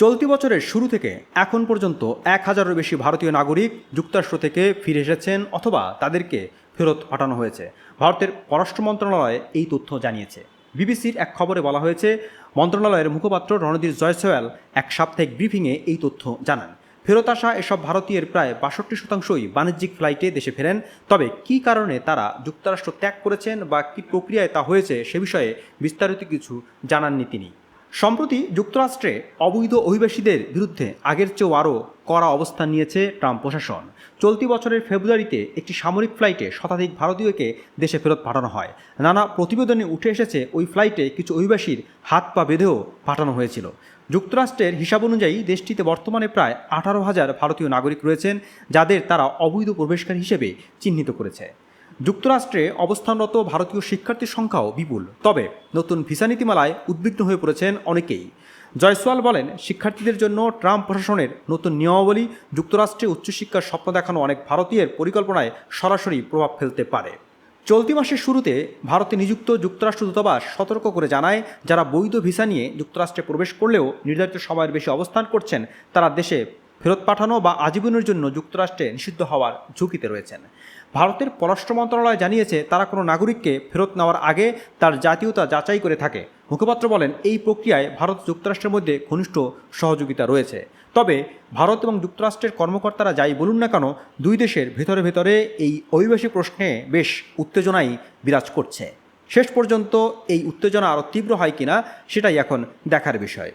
চলতি বছরের শুরু থেকে এখন পর্যন্ত এক হাজারেরও বেশি ভারতীয় নাগরিক যুক্তরাষ্ট্র থেকে ফিরে এসেছেন অথবা তাদেরকে ফেরত পাঠানো হয়েছে। ভারতের পররাষ্ট্র মন্ত্রণালয় এই তথ্য জানিয়েছে। বিবিসির এক খবরে বলা হয়েছে, মন্ত্রণালয়ের মুখপাত্র রণধীর জয়সওয়াল এক সাপ্তাহিক ব্রিফিংয়ে এই তথ্য জানান। ফেরত আসা এসব ভারতীয়ের প্রায় বাষট্টি শতাংশই বাণিজ্যিক ফ্লাইটে দেশে ফেরেন। তবে কী কারণে তারা যুক্তরাষ্ট্র ত্যাগ করেছেন বা কী প্রক্রিয়ায় তা হয়েছে সে বিষয়ে বিস্তারিত কিছু জানাননি তিনি। সম্প্রতি যুক্তরাষ্ট্রে অবৈধ অভিবাসীদের বিরুদ্ধে আগের চেয়েও আরও কড়া অবস্থান নিয়েছে ট্রাম্প প্রশাসন। চলতি বছরের ফেব্রুয়ারিতে একটি সামরিক ফ্লাইটে শতাধিক ভারতীয়কে দেশে ফেরত পাঠানো হয়। নানা প্রতিবেদনে উঠে এসেছে, ওই ফ্লাইটে কিছু অভিবাসীর হাত পা বেঁধেও পাঠানো হয়েছিল। যুক্তরাষ্ট্রের হিসাব অনুযায়ী দেশটিতে বর্তমানে প্রায় আঠারো হাজার ভারতীয় নাগরিক রয়েছেন, যাদের তারা অবৈধ প্রবেশকারী হিসেবে চিহ্নিত করেছে। যুক্তরাষ্ট্রে অবস্থানরত ভারতীয় শিক্ষার্থীর সংখ্যাও বিপুল। তবে নতুন ভিসা নীতিমালায় উদ্বিগ্ন হয়ে পড়েছেন অনেকেই। জয়সওয়াল বলেন, শিক্ষার্থীদের জন্য ট্রাম্প প্রশাসনের নতুন নিয়মাবলী যুক্তরাষ্ট্রে উচ্চশিক্ষার স্বপ্ন দেখানো অনেক ভারতীয়ের পরিকল্পনায় সরাসরি প্রভাব ফেলতে পারে। চলতি মাসের শুরুতে ভারতে নিযুক্ত যুক্তরাষ্ট্র দূতাবাস সতর্ক করে জানায়, যারা বৈধ ভিসা নিয়ে যুক্তরাষ্ট্রে প্রবেশ করলেও নির্ধারিত সময়ের বেশি অবস্থান করছেন, তারা দেশে ফেরত পাঠানো বা আজীবনের জন্য যুক্তরাষ্ট্রে নিষিদ্ধ হওয়ার ঝুঁকিতে রয়েছেন। ভারতের পররাষ্ট্র মন্ত্রণালয় জানিয়েছে, তারা কোনো নাগরিককে ফেরত নেওয়ার আগে তার জাতীয়তা যাচাই করে থাকে। মুখপাত্র বলেন, এই প্রক্রিয়ায় ভারত যুক্তরাষ্ট্রের মধ্যে ঘনিষ্ঠ সহযোগিতা রয়েছে। তবে ভারত এবং যুক্তরাষ্ট্রের কর্মকর্তারা যাই বলুন না কেন, দুই দেশের ভেতরে ভেতরে এই অভিবাসী প্রশ্নে বেশ উত্তেজনাই বিরাজ করছে। শেষ পর্যন্ত এই উত্তেজনা আরও তীব্র হয় কিনা, সেটাই এখন দেখার বিষয়।